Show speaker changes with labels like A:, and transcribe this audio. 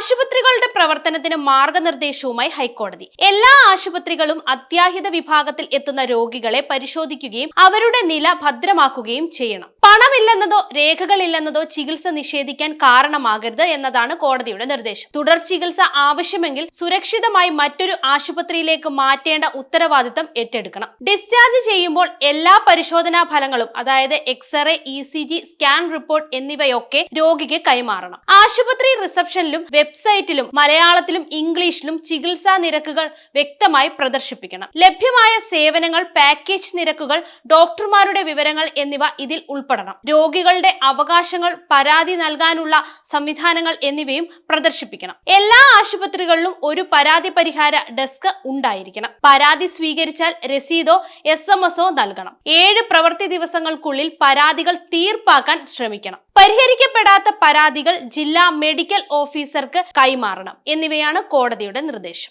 A: ആശുപത്രി ആശുപത്രികളുടെ പ്രവർത്തനത്തിന് മാർഗനിർദ്ദേശവുമായി ഹൈക്കോടതി. എല്ലാ ആശുപത്രികളും അത്യാഹിത വിഭാഗത്തിൽ എത്തുന്ന രോഗികളെ പരിശോധിക്കുകയും അവരുടെ നില ഭദ്രമാക്കുകയും ചെയ്യണം. പണമില്ലെന്നതോ രേഖകളില്ലെന്നതോ ചികിത്സ നിഷേധിക്കാൻ കാരണമാകരുത് എന്നതാണ് കോടതിയുടെ നിർദ്ദേശം. തുടർ ചികിത്സ ആവശ്യമെങ്കിൽ സുരക്ഷിതമായി മറ്റൊരു ആശുപത്രിയിലേക്ക് മാറ്റേണ്ട ഉത്തരവാദിത്തം ഏറ്റെടുക്കണം. ഡിസ്ചാർജ് ചെയ്യുമ്പോൾ എല്ലാ പരിശോധനാ ഫലങ്ങളും അതായത് x ray E C G scan report എന്നിവയൊക്കെ രോഗിക്ക് കൈമാറണം. ആശുപത്രി റിസപ്ഷനിലും വെബ്സൈറ്റിലും മലയാളത്തിലും ഇംഗ്ലീഷിലും ചികിത്സാ നിരക്കുകൾ വ്യക്തമായി പ്രദർശിപ്പിക്കണം. ലഭ്യമായ സേവനങ്ങൾ പാക്കേജ് നിരക്കുകൾ ഡോക്ടർമാരുടെ വിവരങ്ങൾ എന്നിവ ഇതിൽ ഉൾപ്പെടണം. രോഗികളുടെ അവകാശങ്ങൾ പരാതി നൽകാനുള്ള സംവിധാനങ്ങൾ എന്നിവയും പ്രദർശിപ്പിക്കണം. എല്ലാ ആശുപത്രികളിലും ഒരു പരാതി പരിഹാര ഡെസ്ക് ഉണ്ടായിരിക്കണം. പരാതി സ്വീകരിച്ചാൽ രസീതോ എസ് എം എസോ നൽകണം. ഏഴ് പ്രവൃത്തി ദിവസങ്ങൾക്കുള്ളിൽ പരാതികൾ തീർപ്പാക്കാൻ ശ്രമിക്കണം. പരിഹരിക്കപ്പെടാത്ത പരാതികൾ ജില്ലാ മെഡിക്കൽ ഓഫീസർക്ക് കൈമാറണം എന്നിവയാണ് കോടതിയുടെ നിർദ്ദേശം.